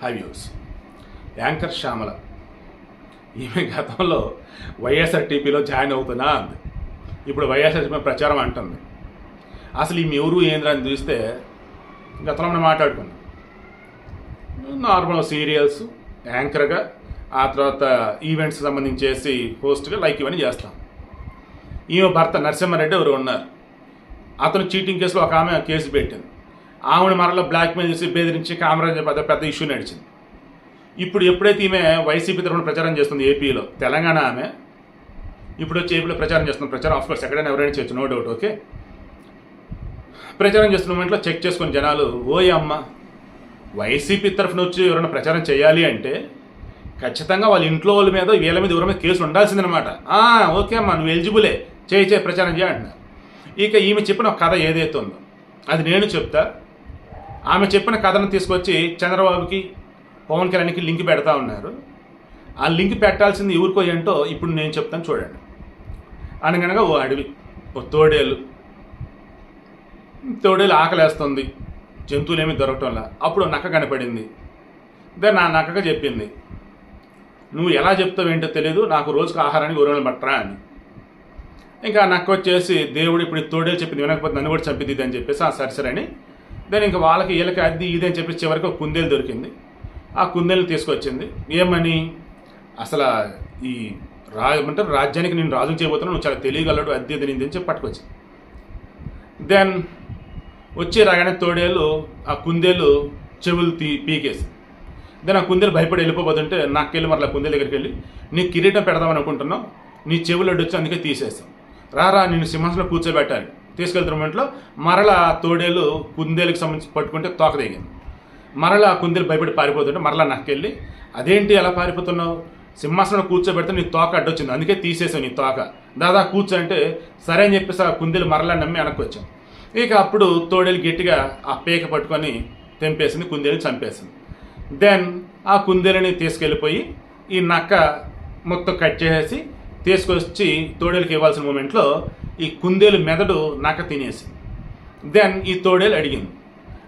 High views anchor Shyamala ఈమె గతంలో వైఎస్ఆర్టీపీలో join అవుతున్నా అంది. ఇప్పుడు వైఎస్ఆర్టీపీ ప్రచారం అంటుంది. అసలు ఈమె ఎవరు ఏంద్రా అని చూస్తే గతంలో మనం మాట్లాడుకున్నాం. నార్మల్ సీరియల్స్ యాంకర్గా ఆ తర్వాత ఈవెంట్స్ సంబంధించేసి హోస్ట్గా లైక్ ఇవన్నీ చేస్తాం. ఈమె భర్త నరసింహారెడ్డి ఎవరు ఉన్నారు. అతను చీటింగ్ కేసులో ఒక ఆమె కేసు పెట్టింది. ఆమెను మరలా బ్లాక్మెయిల్ చేసి బెదిరించి కామరాజ్ పెద్ద పెద్ద ఇష్యూ నడిచింది. ఇప్పుడు ఎప్పుడైతే ఈమె వైసీపీ తరఫున ప్రచారం చేస్తుంది ఏపీలో తెలంగాణ ఆమె ఇప్పుడు వచ్చి ఏపీలో ప్రచారం చేస్తుంది. ప్రచారం ఆఫ్కోర్స్ ఎక్కడైనా ఎవరైనా చేయొచ్చు నో డౌట్ ఓకే ప్రచారం చేస్తున్న మూమెంట్లో చెక్ చేసుకుని జనాలు ఓయ్ అమ్మ వైసీపీ తరఫున వచ్చి ఎవరైనా ప్రచారం చేయాలి అంటే ఖచ్చితంగా వాళ్ళ ఇంట్లో వాళ్ళ మీద వీళ్ళ మీద ఎవరి మీద కేసు ఉండాల్సిందనమాట ఓకే అమ్మా నువ్వు ఎలిజిబులే చేయి చేయి ప్రచారం చేయ అంటున్నారు. ఇక ఈమె చెప్పిన ఒక కథ ఏదైతే ఉందో అది నేను చెప్తా. ఆమె చెప్పిన కథను తీసుకొచ్చి చంద్రబాబుకి పవన్ కళ్యాణ్కి లింక్ పెడతా ఉన్నారు. ఆ లింక్ పెట్టాల్సింది ఎవరికో ఏంటో ఇప్పుడు నేను చెప్తాను చూడండి. అనగనగా ఓ అడవి ఓ తోడేలు. తోడేలు ఆకలేస్తుంది జంతువులు ఏమీ దొరకటంలా. అప్పుడు నక్క కనపడింది. దాన్ని నా నక్కగా చెప్పింది నువ్వు ఎలా చెప్తావు ఏంటో తెలియదు నాకు రోజుకు ఆహారానికి ఊరలు పట్టరా అని. ఇంకా నక్క వచ్చేసి దేవుడు ఇప్పుడు తోడేలు చెప్పింది వినకపోతే నన్ను కూడా చంపిద్ది అని చెప్పేసి ఆ సరిసరని దెన్ ఇంకా వాళ్ళకి వీళ్ళకి అది ఇది అని చెప్పేసి చివరికి ఒక కుందేలు దొరికింది. ఆ కుందేలు తీసుకొచ్చింది. ఏమని? అసలు ఈ రా రాజ్యానికి నేను రాజు చేయబోతున్నా నువ్వు చాలా తెలియగలడు అద్దె ఇది అని చెప్పి పట్టుకొచ్చింది. దెన్ వచ్చి రాగానే తోడేలు ఆ కుందేలు చెవులు తీ పీకేసి దెన్ ఆ కుందేలు భయపడి వెళ్ళిపోతుంటే నాకెళ్ళి మరలా కుందేలు దగ్గరికి వెళ్ళి నీ కిరీటం పెడదాం అనుకుంటున్నావు నీ చెవులు అడ్డొచ్చి అందుకే తీసేస్తాం రారా నేను సింహాసనం కూర్చోబెట్టాలి. తీసుకెళ్తున్న మూమెంట్లో మరలా తోడేలు కుందేలుకి సంబంధించి పట్టుకుంటే తోక దిగింది మరలా కుందేలు భయపడి పారిపోతుంటే మరలా నాకెళ్ళి అదేంటి ఎలా పారిపోతున్నావు? సింహాసనం కూర్చోబెడితే నీ తోక అడ్డొచ్చింది. అందుకే తీసేసావు నీ తోక. దాదా కూర్చోంటే సరే అని చెప్పేసి ఆ కుందేలు మరలా నమ్మి వెనక్కి ఇక అప్పుడు తోడేలు గట్టిగా ఆ పేక పట్టుకొని తెంపేసింది కుందేలు చంపేసింది. దెన్ ఆ కుందేలుని తీసుకెళ్ళిపోయి ఈ నక్క మొత్తం కట్ చేసేసి తీసుకొచ్చి తోడేలుకి ఇవ్వాల్సిన మూమెంట్లో ఈ కుందేలు మెదడు నక్క తినేసింది. దెన్ ఈ తోడేలు అడిగింది.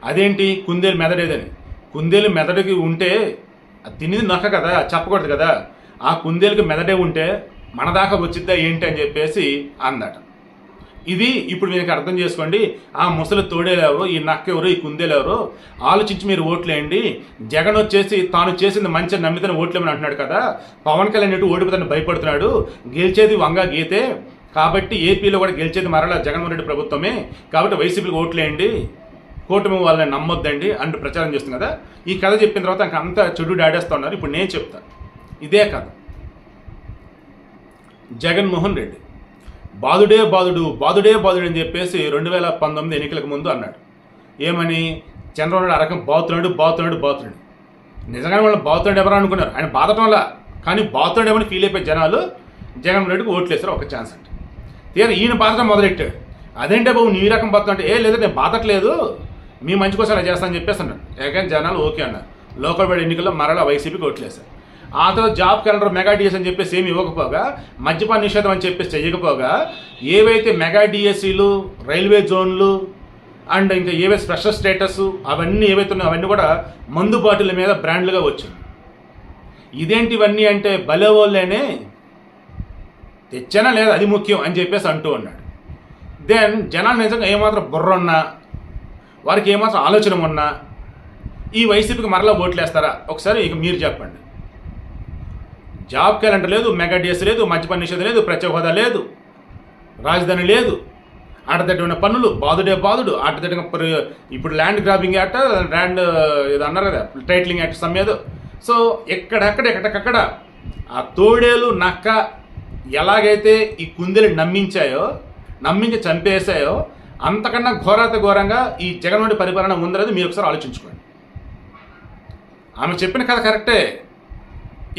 అదేంటి కుందేలు మెదడేదని? కుందేలు మెదడుకి ఉంటే అది తినేది నక్క కదా చెప్పకూడదు కదా. ఆ కుందేలుకి మెదడే ఉంటే మన దాకా వచ్చిద్దా ఏంటి అని చెప్పేసి అందట. ఇది ఇప్పుడు మీకు అర్థం చేసుకోండి. ఆ ముసలి తోడేలెవరు ఈ నక్క ఎవరు? ఈ కుందేలెవరు ఆలోచించి మీరు ఓట్లేయండి జగన్ వచ్చేసి తాను చేసింది మంచి నమ్మితేనే ఓట్లేమని అంటున్నాడు కదా. పవన్ కళ్యాణ్ ఇటు ఓడిపోతాను భయపడుతున్నాడు. గెలిచేది వంగ గీతే కాబట్టి ఏపీలో కూడా గెలిచేది మరలా జగన్మోహన్ రెడ్డి ప్రభుత్వమే. కాబట్టి వైసీపీకి ఓట్లేయండి. కూటమి వాళ్ళని నమ్మొద్దండి అంటూ ప్రచారం చేస్తుంది కదా. ఈ కథ చెప్పిన తర్వాత ఇంకా అంతా చెడు డాడేస్తా ఉన్నారు. ఇప్పుడు నేను చెప్తాను ఇదే కథ. జగన్మోహన్ రెడ్డి బాదుడే బాదుడు బాదుడే బాదుడు అని చెప్పేసి రెండు వేల పంతొమ్మిది ఎన్నికలకు ముందు అన్నాడు. ఏమని? చంద్రబాబు నాయుడు అరకం బాగుతున్నాడు బాగుతున్నాడు బాగుతున్నాడు నిజంగానే వాళ్ళు బాగుతున్నాడు ఎవరు అనుకున్నారు? ఆయన బాధటం వల్ల. కానీ బాగుతున్నాడు ఏమని ఫీల్ అయిపోయి జనాలు జగన్మోహన్ రెడ్డికి ఓట్లు వేస్తారు ఒక ఛాన్స్ అంటే. తీరా ఈయన బాధటం మొదలెట్టాడు అదేంటే బాబు నీ రకం బాధ అంటే ఏ లేదు నేను బాధట్లేదు. మీ మంచి కోసం అలా చేస్తానని చెప్పేసి అన్నాడు. ఏకైనా జనాలు ఓకే అన్నారు. లోకల్ బడి ఎన్నికల్లో మరలా వైసీపీకి ఓట్లేశారు. ఆ తర్వాత జాబ్ క్యాలెండర్ మెగా డిఎస్ అని చెప్పేసి ఏమి ఇవ్వకపోగా మద్యపాన నిషేధం అని చెప్పేసి చేయకపోగా ఏవైతే మెగా డిఎస్సీలు రైల్వే జోన్లు అండ్ ఇంకా ఏవైతే స్పెషల్ స్టేటస్ అవన్నీ ఏవైతే ఉన్నాయో అవన్నీ కూడా మందు బాటిల్ మీద బ్రాండ్లుగా వచ్చింది. ఇదేంటి ఇవన్నీ అంటే బలేవోళ్ళేనే తెచ్చానా లేదా అది ముఖ్యం అని చెప్పేసి అంటూ ఉన్నాడు. దెన్ జనాలు నిజంగా ఏమాత్రం బుర్ర ఉన్నా వారికి ఏమాత్రం ఆలోచన ఉన్నా ఈ వైసీపీకి మరలా ఓట్లేస్తారా? ఒకసారి ఇక మీరు చెప్పండి. జాబ్ క్యాలెండర్ లేదు మెగా డేస్ లేదు మద్యపాన నిషేధం లేదు ప్రత్యేక హోదా లేదు రాజధాని లేదు అట్టతట్టు ఉన్న పనులు బాదుడే బాదుడు ఆటదట్టుగా ప్ర- ఇప్పుడు ల్యాండ్ గ్రాబింగ్ యాక్ట్ ల్యాండ్ ఇది అన్నారు కదా టైటిలింగ్ యాక్ట్ సమ్మేదో సో ఎక్కడెక్కడ ఎక్కడికక్కడ ఆ తోడేలు నక్క ఎలాగైతే ఈ కుందేలు నమ్మించాయో నమ్మించి చంపేశాయో అంతకన్నా ఘోరాత ఘోరంగా ఈ జగన్మోహన్ పరిపాలన ఉందనేది మీరు ఒకసారి ఆలోచించుకోండి. ఆమె చెప్పిన కథ కరెక్టే.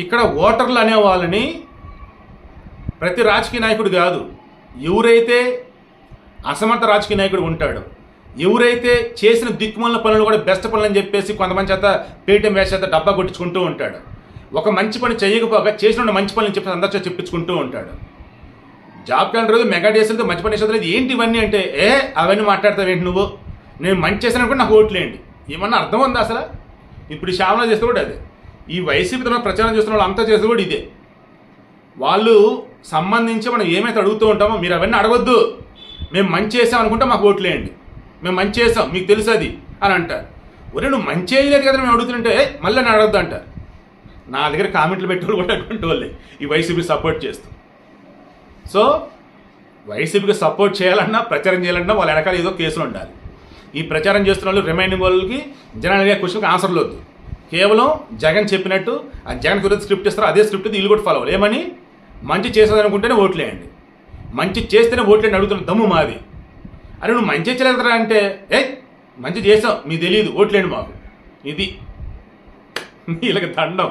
ఇక్కడ ఓటర్లు అనే వాళ్ళని ప్రతి రాజకీయ నాయకుడు కాదు ఎవరైతే అసమర్థ రాజకీయ నాయకుడు ఉంటాడు ఎవరైతే చేసిన దిక్కుమాల పనులు కూడా బెస్ట్ పనులు అని చెప్పేసి కొంతమంది చేత పేటీఎం వేసేత డబ్బా కొట్టించుకుంటూ ఉంటాడు ఒక మంచి పని చేయకపోగా చేసిన మంచి పనులు చెప్పి అందరితో చెప్పించుకుంటూ ఉంటాడు. జాబ్ క్యాలెండర్ రోజు మెగా డేస్లతో మంచి పని చేసేది ఏంటి ఇవన్నీ అంటే ఏ అవన్నీ మాట్లాడతావు ఏంటి నువ్వు? నేను మంచి చేశాను కూడా నాకు ఓట్లేండి ఏమన్నా అర్థం ఉందా అసలు? ఇప్పుడు ఈ శ్యామల చేస్తే కూడా అదే. ఈ వైసీపీ తరఫున ప్రచారం చేస్తున్న వాళ్ళు అంతా చేస్తే కూడా ఇదే. వాళ్ళు సంబంధించి మనం ఏమైతే అడుగుతూ ఉంటామో మీరు అవన్నీ అడగొద్దు. మేము మంచి చేసాం అనుకుంటే మాకు ఓట్లేయండి మేము మంచి చేసాం మీకు తెలుసు అది అని అంటారు. ఒరే నువ్వు మంచి చేయలేదు కదా మేము అడుగుతుంటే "ఏ, మళ్ళీ నేను అడగద్దు అంటారు. నా దగ్గర కామెంట్లు పెట్టేవాళ్ళు కూడా అటువంటి వాళ్ళే. ఈ వైసీపీ సపోర్ట్ చేస్తూ. సో వైసీపీకి సపోర్ట్ చేయాలన్నా ప్రచారం చేయాలన్నా వాళ్ళ వెనకాల ఏదో కేసులు ఉండాలి. ఈ ప్రచారం చేస్తున్న వాళ్ళు రిమైండింగ్ వాళ్ళకి జనాలు అడిగే క్వశ్చన్కి ఆన్సర్లు వద్దు. కేవలం జగన్ చెప్పినట్టు ఆ జగన్ గురించి స్క్రిప్ట్ ఇస్తారో అదే స్క్రిప్ట్ వీళ్ళు కూడా ఫాలో అవ్వాలి ఏమని? మంచి చేసేదనుకుంటేనే ఓట్లేయండి మంచి చేస్తేనే ఓట్లేండి అడుగుతున్న దమ్ము మాది. అరే నువ్వు మంచి చేయలేదురా అంటే ఏ మంచి చేసావు మీకు తెలియదు ఓట్లేండి మాకు. ఇది వీళ్ళకి దండం